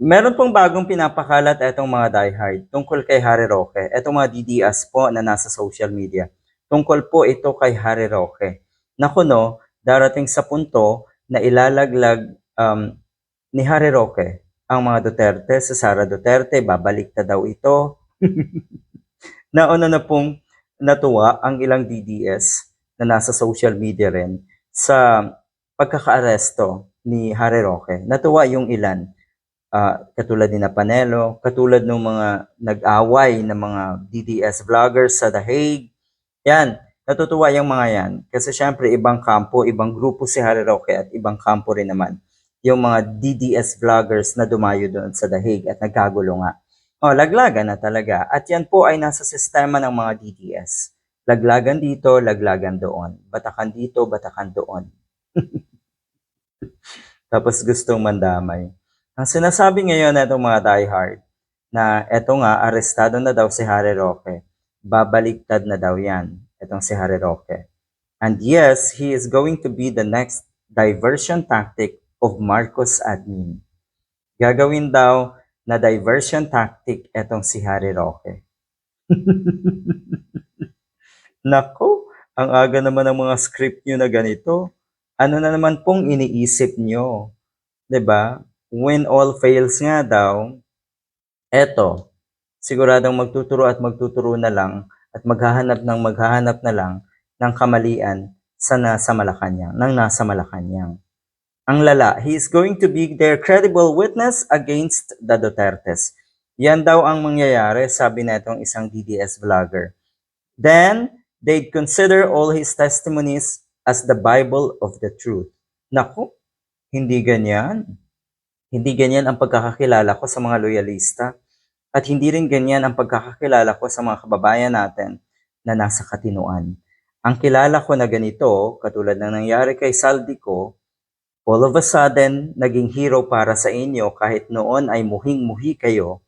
Meron pong bagong pinapakalat itong mga diehard tungkol kay Harry Roque. Itong mga DDS po na nasa social media. Tungkol po ito kay Harry Roque. Naku no, darating sa punto na ilalaglag um, ni Harry Roque ang mga Duterte sa Sara Duterte. Babalik na daw ito. Nauna na pong natuwa ang ilang DDS na nasa social media rin sa pagkakaaresto ni Harry Roque. Natuwa yung ilan ah, katulad ni na Panelo, katulad ng mga nag-away ng mga DDS vloggers sa The Hague. Yan, natutuwa yung mga yan. Kasi syempre, ibang kampo, ibang grupo si Harry Roque at ibang kampo rin naman yung mga DDS vloggers na dumayo doon sa The Hague at nagkagulo nga. Oh, laglagan na talaga. At yan po ay nasa sistema ng mga DDS. Laglagan dito, laglagan doon. Batakan dito, batakan doon. Tapos gustong mandamay. Ang sinasabi ngayon na itong mga diehard na eto nga, arestado na daw si Harry Roque. Babaliktad na daw yan, itong si Harry Roque. And yes, he is going to be the next diversion tactic of Marcos admin. Gagawin daw na diversion tactic etong si Harry Roque. Nako, ang aga naman ng mga script nyo na ganito. Ano na naman pong iniisip nyo? ba? When all fails nga daw, eto, siguradong magtuturo at magtuturo na lang at maghahanap ng maghahanap na lang ng kamalian sa nasa Malacanang, ng nasa Malacanang. Ang lala, he is going to be their credible witness against the Dutertes. Yan daw ang mangyayari, sabi na itong isang DDS vlogger. Then, they'd consider all his testimonies as the Bible of the truth. Naku, hindi ganyan. Hindi ganyan ang pagkakakilala ko sa mga loyalista. At hindi rin ganyan ang pagkakakilala ko sa mga kababayan natin na nasa katinuan. Ang kilala ko na ganito, katulad ng nangyari kay Saldico, all of a sudden, naging hero para sa inyo kahit noon ay muhing-muhi kayo.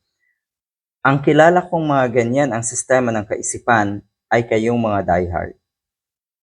Ang kilala kong mga ganyan ang sistema ng kaisipan ay kayong mga diehard.